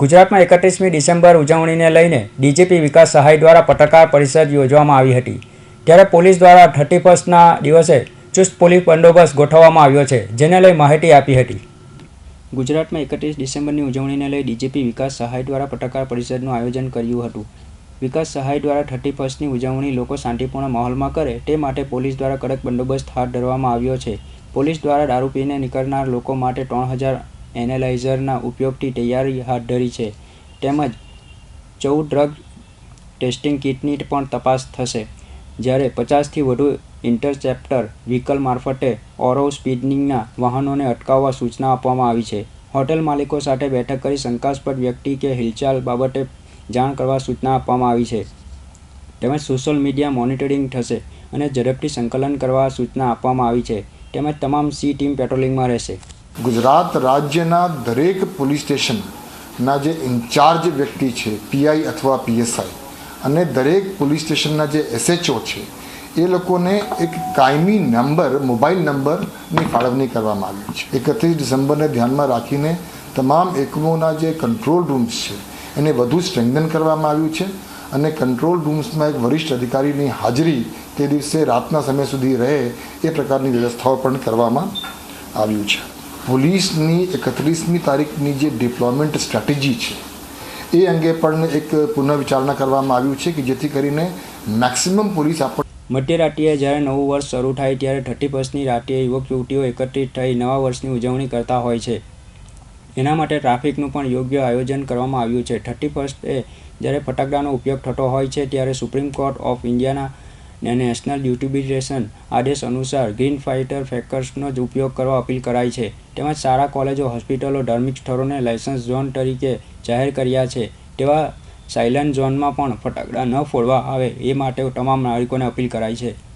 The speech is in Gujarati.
ગુજરાતમાં એકત્રીસમી ડિસેમ્બર ઉજવણીને લઈને ડીજીપી વિકાસ સહાય દ્વારા પત્રકાર પરિષદ યોજવામાં આવી હતી. ત્યારે પોલીસ દ્વારા થર્ટી ફર્સ્ટના દિવસે ચુસ્ત પોલીસ બંદોબસ્ત ગોઠવવામાં આવ્યો છે, જેને લઈ માહિતી આપી હતી. ગુજરાતમાં એકત્રીસ ડિસેમ્બરની ઉજવણીને લઈ ડીજીપી વિકાસ સહાય દ્વારા પત્રકાર પરિષદનું આયોજન કર્યું હતું. વિકાસ સહાય દ્વારા થર્ટી ફર્સ્ટની ઉજવણી લોકો શાંતિપૂર્ણ માહોલમાં કરે તે માટે પોલીસ દ્વારા કડક બંદોબસ્ત હાથ ધરવામાં આવ્યો છે. પોલીસ દ્વારા દારૂ પીને નીકળનાર લોકો માટે ત્રણ હજાર એનેલાઇઝરના ઉપયોગથી તૈયારી હાથ ધરી છે. તેમજ ચૌદ ડ્રગ ટેસ્ટિંગ કિટની પણ તપાસ થશે. જ્યારે પચાસથી વધુ ઇન્ટરસેપ્ટર વ્હીકલ મારફતે ઓરો સ્પીડનિંગના વાહનોને અટકાવવા સૂચના આપવામાં આવી છે. હોટેલ માલિકો સાથે બેઠક કરી શંકાસ્પદ વ્યક્તિ કે હિલચાલ બાબતે જાણ કરવા સૂચના આપવામાં આવી છે. તેમજ સોશિયલ મીડિયા મોનિટરિંગ થશે અને ઝડપથી સંકલન કરવા સૂચના આપવામાં આવી છે. તેમજ તમામ સી ટીમ પેટ્રોલિંગમાં રહેશે. ગુજરાત રાજ્યના દરેક પોલીસ સ્ટેશનના જે ઇન્ચાર્જ વ્યક્તિ છે પીઆઈ અથવા પીએસઆઈ અને દરેક પોલીસ સ્ટેશનના જે એસએચઓ છે, એ લોકોને એક કાયમી નંબર, મોબાઈલ નંબરની ફાળવણી કરવામાં આવી છે. એકત્રીસ ડિસેમ્બરને ધ્યાનમાં રાખીને તમામ એકમોના જે કંટ્રોલ રૂમ્સ છે, એને વધુ સ્ટ્રેન્થન કરવામાં આવ્યું છે અને કંટ્રોલ રૂમ્સમાં એક વરિષ્ઠ અધિકારીની હાજરી તે દિવસે રાતના સમય સુધી રહે એ પ્રકારની વ્યવસ્થાઓ પણ કરવામાં આવ્યું છે. પોલીસની એકત્રીસમી તારીખની જે ડિપ્લોયમેન્ટ સ્ટ્રેટેજી છે, એ અંગે પણ એક પુનઃવિચારણા કરવામાં આવ્યું છે કે જેથી કરીને મેક્સિમમ પોલીસ આપણને મધ્યરાત્રિએ જ્યારે નવું વર્ષ શરૂ થાય ત્યારે થર્ટી ફર્સ્ટની રાત્રિએ યુવક યુવતીઓ એકત્રિત થઈ નવા વર્ષની ઉજવણી કરતા હોય છે. એના માટે ટ્રાફિકનું પણ યોગ્ય આયોજન કરવામાં આવ્યું છે. થર્ટી ફર્સ્ટે જ્યારે ફટાકડાનો ઉપયોગ થતો હોય છે ત્યારે સુપ્રીમ કોર્ટ ઓફ ઇન્ડિયાના ને નેશનલ ડ્યુટિબિટેશન આદેશ અનુસાર ગ્રીન ફાઇટર ફેકર્સનો જ ઉપયોગ કરવા અપીલ કરાઈ છે. તેમજ શાળા કોલેજો, હોસ્પિટલો, ધાર્મિક સ્થળોને લાયસન્સ ઝોન તરીકે જાહેર કર્યા છે. તેવા સાયલન્ટ ઝોનમાં પણ ફટાકડા ન ફોડવા આવે એ માટે તમામ નાગરિકોને અપીલ કરાઈ છે.